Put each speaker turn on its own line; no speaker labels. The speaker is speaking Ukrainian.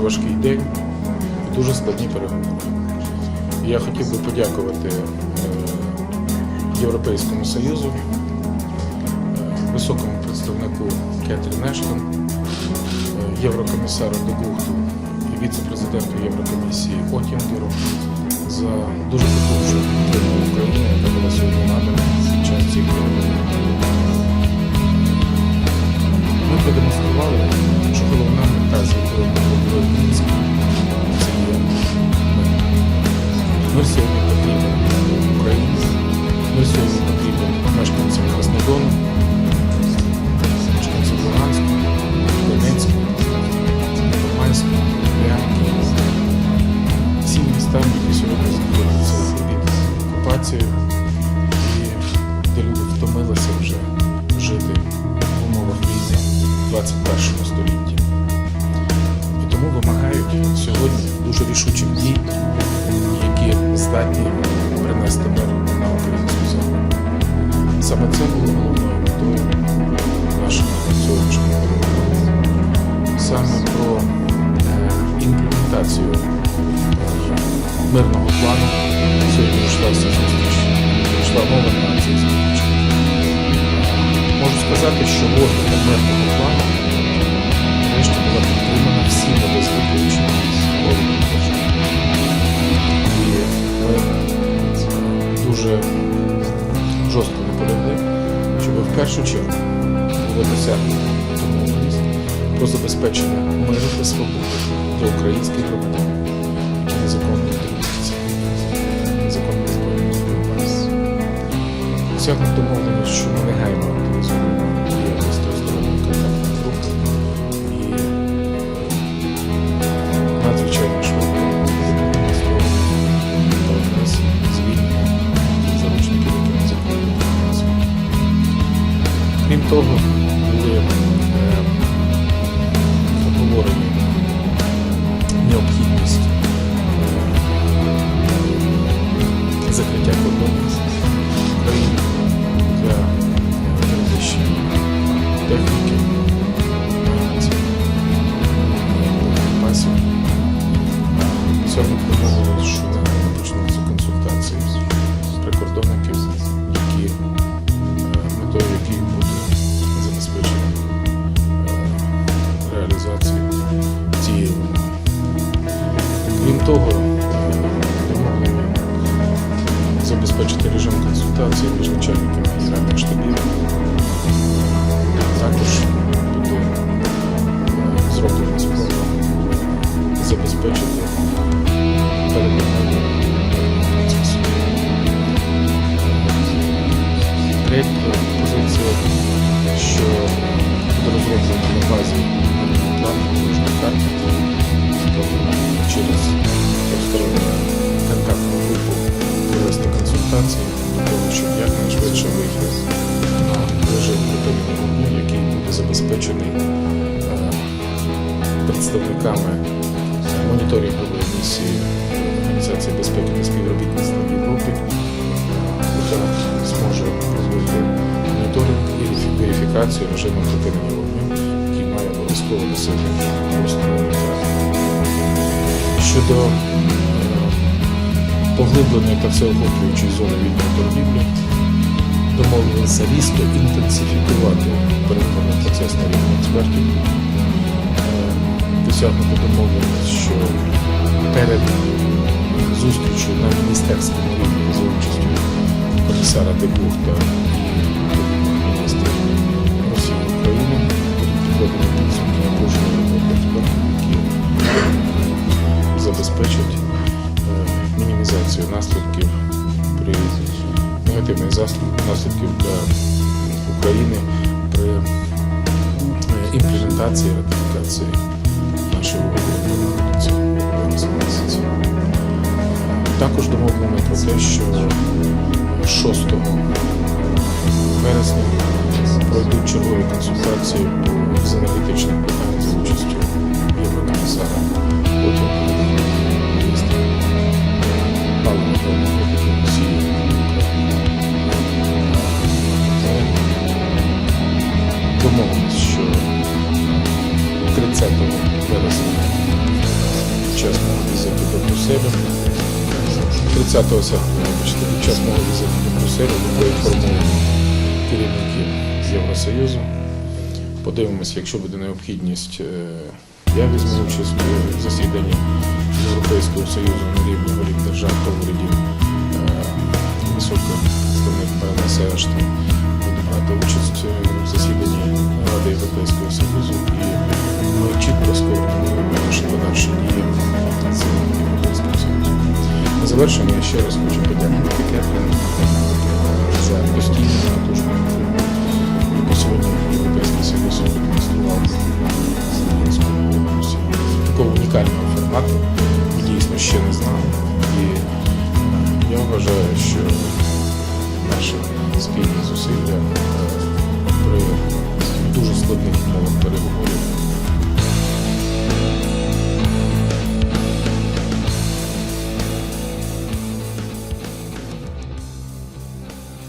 важкий день дуже складні переговори. Я хотів би подякувати е, Європейському Союзу, е, високому представнику Кетрін Ештон, е, єврокомісару Дегухту і віце-президенту Єврокомісії Отінгеру за дуже потужну підтримку України, яка була сьогодні надана під час цих переговорів. Окупацією і де люди втомилися вже жити в умовах війни в 21 столітті. І тому вимагають сьогодні дуже рішучих дій, які здатні принести мир на українську землю. Саме це було головною метою нашого сьогоднішнього переговору. Саме про е, імплементацію е, мирного плану сьогодні зустріч, йшла мова на цій зустрічі. Можу сказати, що логіка мирного плану врешті була підтримана всіма виступуючими головами держави. І ми е, дуже жорстко наполягли, щоб в першу чергу було досягнуто про забезпечення миру та свободи для українських громадян, які Досягнуто домовленість, що ми негайно того, забезпечити режим консультації між начальниками генеральних штабів. Також режим припинення вогню, який буде забезпечений е, представниками моніторингової місії Організації безпеки та співробітництва в Європі, яка зможе робити моніторинг і верифікацію режиму припинення вогню, який має обов'язково досягнути основної Щодо поглибленої та всеохоплюючої зони вільної торгівлі, домовилися різко інтенсифікувати переговорний процес на рівні експертів. досягнути Досягнуто домовленість, що перед зустрічю на міністерському рівні за участю комісара Дебухта і негативних наслідків для України при е, імплементації ратифікації нашої місяці. Також домовлено про те, що 6 вересня пройдуть чергові консультації з енергетичних питань за участю Єврокомісара. Серпня, вибачте, під час мого візиту до Брюсселю ми поінформуємо керівників Євросоюзу. Подивимося, якщо буде необхідність, е, я візьму участь у засіданні Європейського Союзу на рівні голів держав та урядів. Е, Високий представник Баронеса Ештон буде брати участь е, в засіданні Ради Європейського Союзу і ми чітко скоординуємо наші подальші дії завершення ще раз хочу подякувати Кетрін е, за постійну потужну яку сьогодні Європейський Союз демонстрував. Такого унікального формату дійсно ще не знали. І е, я вважаю, що наші спільні зусилля